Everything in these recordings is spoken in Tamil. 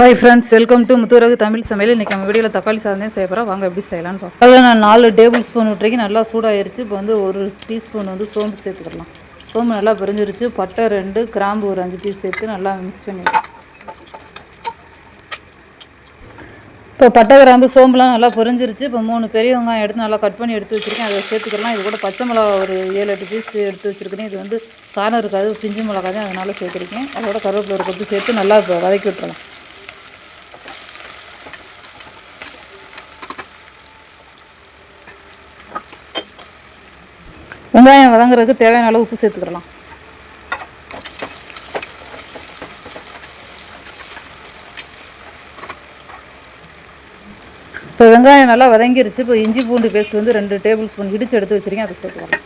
Hi friends welcome to Muthuragu Tamil சமையல் இன்றைக்கி நம்ம வீடியோவில் தக்காளி சாதம் தான் செய்ய போகிறோம் வாங்க எப்படி செய்யலான்னு பார்ப்போம். அதில் நான் நாலு டேபிள் ஸ்பூன் விட்டுருக்கேன் நல்லா சூடாயிருச்சு. இப்போ வந்து ஒரு டீஸ்பூன் வந்து சோம்பு சேர்த்துக்கலாம். சோம்பு நல்லா பிரிஞ்சிருச்சு. பட்டை ரெண்டு கிராம்பு ஒரு அஞ்சு பீஸ் சேர்த்து நல்லா மிக்ஸ் பண்ணிக்கலாம். இப்போ பட்டை கிராம்பு சோம்புலாம் நல்லா பொரிஞ்சிருச்சு. இப்போ மூணு பெரிய வெங்காயம் எடுத்து நல்லா கட் பண்ணி எடுத்து வச்சுருக்கேன். அதை சேர்த்துக்கலாம். இது கூட பச்சை மிளகா ஒரு ஏழு எட்டு பீஸ் எடுத்து வச்சுருக்கேன். இது வந்து காரம் இருக்காது பிஞ்சு மிளகா தான் சேர்த்துருக்கேன். அதோட கருவேப்பிலை ஒரு கொத்து சேர்த்து நல்லா வதக்கி விட்டுறலாம். வெங்காயம் வதங்குறதுக்கு தேவையான அளவு உப்பு சேர்த்துக்கலாம் இப்போ வெங்காயம் நல்லா வதங்கிருச்சு. இப்போ இஞ்சி பூண்டு பேஸ்ட் வந்து ரெண்டு டேபிள் ஸ்பூன் இடிச்சு எடுத்து வச்சுருக்கேன். அதை சேர்த்துக்கலாம்.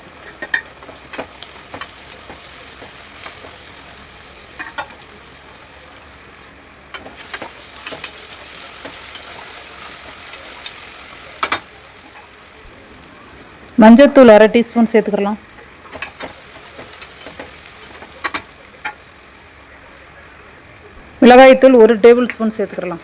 மஞ்சத்தூள் அரை டீஸ்பூன் சேர்த்துக்கலாம். மிளகாய்த்தூள் ஒரு டேபிள் ஸ்பூன் சேர்த்துக்கலாம்.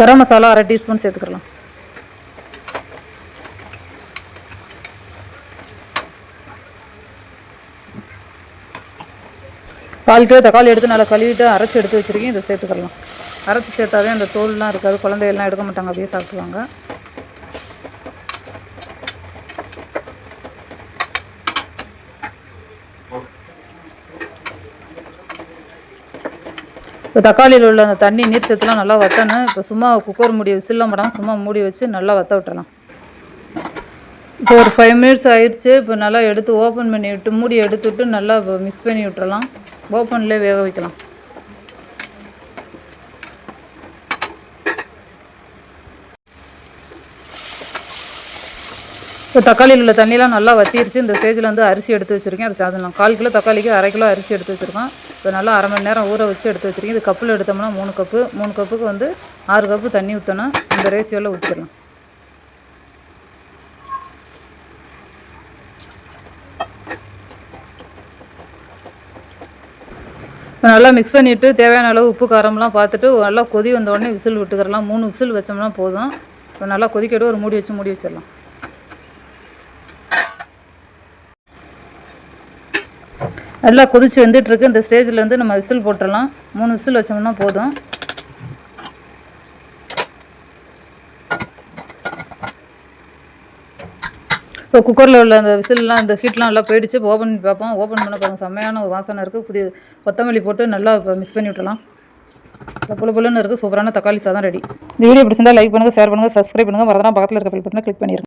கரம் மசாலா அரை டீஸ்பூன் சேர்த்துக்கலாம். கால் கிலோ தக்காளி எடுத்து நல்லா கழுவிட்டு அரைச்சி எடுத்து வச்சுருக்கேன். இதை சேர்த்துக்கலாம். அரைச்சி சேர்த்தாவே அந்த தோல்லாம் இருக்காது. குழந்தைகள்லாம் எடுக்க மாட்டாங்க. அப்படியே சாப்பிடுவாங்க இப்போ தக்காளியில் உள்ள அந்த தண்ணி நீர் சத்துலாம் நல்லா வத்தணும். இப்போ சும்மா குக்கர் மூடி விசில்லாம் போடாமல் சும்மா மூடி வச்சு நல்லா வற்ற விட்டுறலாம். இப்போ ஒரு ஃபைவ் மினிட்ஸ் ஆயிடுச்சு. இப்போ நல்லா எடுத்து ஓப்பன் பண்ணி விட்டு மூடி எடுத்துவிட்டு நல்லா மிக்ஸ் பண்ணி விட்டுறலாம். ஓப்பன்லேயே வேக வைக்கலாம். இப்போ தக்காளியில் உள்ள தண்ணிலாம் நல்லா வத்திருச்சு. இந்த ஸ்டேஜில் வந்து அரிசி எடுத்து வச்சுருக்கேன். அதை சாதலாம் கால் கிலோ தக்காளிக்கு அரை கிலோ அரிசி எடுத்து வச்சுருக்கோம். இப்போ நல்லா அரை மணி நேரம் ஊற வச்சு எடுத்து வச்சுருக்கேன். இது கப்பில் எடுத்தோம்னா மூணு கப்பு. மூணு கப்புக்கு வந்து ஆறு கப்பு தண்ணி ஊற்றணும் இந்த ரேஷியோவில் ஊற்றிடலாம் இப்போ நல்லா மிக்ஸ் பண்ணிவிட்டு தேவையான அளவு உப்பு காரம்லாம் பார்த்துட்டு நல்லா கொதி வந்த உடனே விசில் விட்டுக்கிறலாம். மூணு விசில் வச்சோம்னா போதும். இப்போ நல்லா கொதிக்கிட்டு ஒரு மூடி வச்சு மூடி வச்சிடலாம். நல்லா கொதிச்சு வந்துட்டுருக்கு இந்த ஸ்டேஜில் வந்து நம்ம விசில் போட்டுடலாம். மூணு விசில் வச்சோம்னா போதும். இப்போ குக்கரில் உள்ள அந்த விசில்லாம் அந்த ஹீட்லாம் நல்லா போயிடுச்சு. ஓப்பன் பண்ணி பார்ப்போம். ஓப்பன் பண்ண பாருங்க. செம்மையான ஒரு வாசனை இருக்குது புதிய கொத்தமல்லி போட்டு நல்லா இப்போ மிக்ஸ் பண்ணி விட்டலாம் புல புலன்னு இருக்குது சூப்பரான தக்காளி சாதம் ரெடி இந்த வீடியோ பிடிச்சிருந்தா லைக் பண்ணுங்கள் ஷேர் பண்ணுங்கள் சப்ஸ்கிரைப் பண்ணுங்கள் மறந்துடாம பக்கத்தில் இருக்க பில் பட்டனை கிளிக் பண்ணிடுங்க